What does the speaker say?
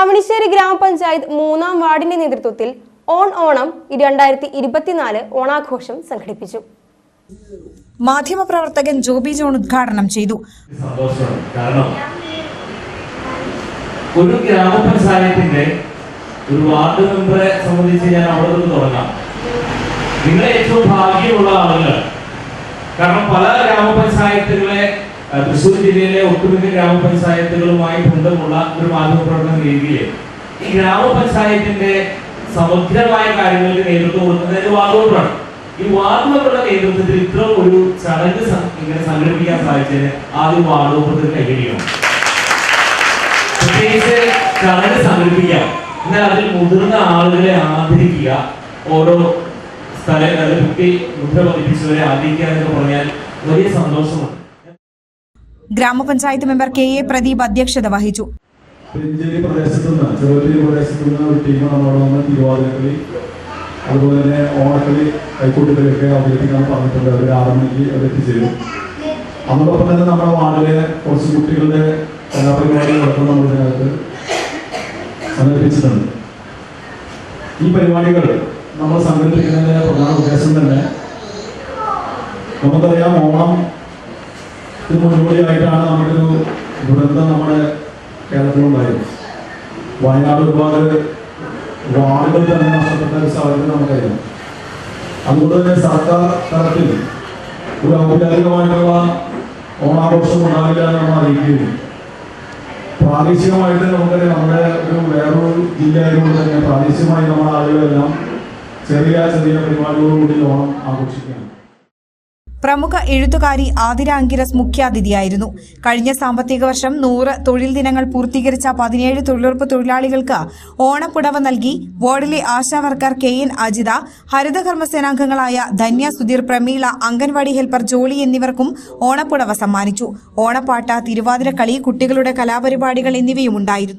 അവണിശ്ശേരി ഗ്രാമപഞ്ചായത്ത് മൂന്നാം വാർഡിന്റെ നേതൃത്വത്തിൽ ഓൺ ഓണം രണ്ടായിരത്തി ഇരുപത്തിനാല് ഓണാഘോഷം സംഘടിപ്പിച്ചു. മാധ്യമപ്രവർത്തകൻ ജോബി ജോൺ ഉദ്ഘാടനം ചെയ്തു. ഒരു ഗ്രാമപഞ്ചായത്തിന്റെ ഒരു വാർഡ് മെമ്പറെ സംബന്ധിച്ച് ഞാൻ അവിടെ നിന്ന് തുടങ്ങാം. നിങ്ങളെ ഏറ്റവും ഭാഗ്യമുള്ള ആളുകൾ. കാരണം പല ഗ്രാമപഞ്ചായത്തുകളെ തൃശ്ശൂർ ജില്ലയിലെ ഒട്ടുമിക്ക ഗ്രാമപഞ്ചായത്തുകളുമായി ബന്ധമുള്ള ഒരു മാധ്യമപ്രവർത്തന രീതിയിൽ ഈ ഗ്രാമപഞ്ചായത്തിന്റെ സമഗ്രമായ കാര്യങ്ങൾക്ക് നേതൃത്വം കൊടുക്കുന്നത് വാർഡ് ഈ വാർഡ് മെമ്പറുടെ നേതൃത്വത്തിൽ ഇത്ര ഒരു ചടങ്ങ് ഇങ്ങനെ സംഘടിപ്പിക്കാൻ സാധിച്ചതിന് ആദ്യം വാർഡ് മെമ്പർക്ക് കൈകരിക്കണം പ്രത്യേകിച്ച് ചടങ്ങ് സംഘടിപ്പിക്കാം. എന്നാൽ അതിൽ മുതിർന്ന ആളുകളെ ആദരിക്കുക ഓരോ സ്ഥലങ്ങളിൽ കുട്ടി മുദ്ര പതിപ്പിച്ചവരെ ആദരിക്കുക എന്ന് പറഞ്ഞാൽ വലിയ സന്തോഷമാണ് ഗ്രാമപഞ്ചായത്ത് മെമ്പർ കെ എ പ്രദീപ് അധ്യക്ഷത വഹിച്ചു. അതോടൊപ്പം തന്നെ നമ്മുടെ വാർഡിലെ കുറച്ച് കുട്ടികളുടെ കലാപരിപാടികളൊക്കെ നമ്മൾ ഇതിനകത്ത് സംഘടിപ്പിച്ചിട്ടുണ്ട്. ഈ പരിപാടികൾ നമ്മൾ സംഘടിപ്പിക്കുന്നതിന്റെ പ്രധാന ഉദ്ദേശം തന്നെ നമുക്കറിയാം ഓണം ഇത് മുൻകൂടിയായിട്ടാണ് നമുക്കൊരു ദുരന്തം നമ്മുടെ കേരളത്തിലുണ്ടായത്. വയനാട് ഒരുപാട് വാർഡുകൾ തന്നെ നഷ്ടപ്പെട്ട ഒരു സാഹചര്യം നമുക്കായിരുന്നു. അതുകൊണ്ട് തന്നെ സർക്കാർ തലത്തിൽ ഒരു ഔപചാരികമായിട്ടുള്ള ഓണാഘോഷം ഉണ്ടാവില്ല എന്ന് നമ്മൾ അറിയിക്കുകയും പ്രാദേശികമായിട്ട് നമുക്കറിയാം നമ്മുടെ ഒരു വേറൊരു ജില്ലയായതുകൊണ്ട് തന്നെ പ്രാദേശികമായി നമ്മുടെ ആളുകളെല്ലാം ചെറിയ ചെറിയ പരിപാടികളോടുകൂടി ഓണം ആഘോഷിക്കുകയാണ്. പ്രമുഖ എഴുത്തുകാരി ആതിര അങ്കിരസ് മുഖ്യാതിഥിയായിരുന്നു. കഴിഞ്ഞ സാമ്പത്തിക വർഷം നൂറ് തൊഴിൽ ദിനങ്ങൾ പൂർത്തീകരിച്ച പതിനേഴ് തൊഴിലുറപ്പ് തൊഴിലാളികൾക്ക് ഓണപ്പുടവ നൽകി വാർഡിലെ ആശാവർക്കർ കെ എൻ അജിത ഹരിതകർമ്മസേനാംഗങ്ങളായ ധന്യ സുധീർ പ്രമീള അംഗൻവാടി ഹെൽപ്പർ ജോളി എന്നിവർക്കും ഓണപ്പുടവ സമ്മാനിച്ചു. ഓണപ്പാട്ട തിരുവാതിരക്കളി കുട്ടികളുടെ കലാപരിപാടികൾ എന്നിവയും ഉണ്ടായിരുന്നു.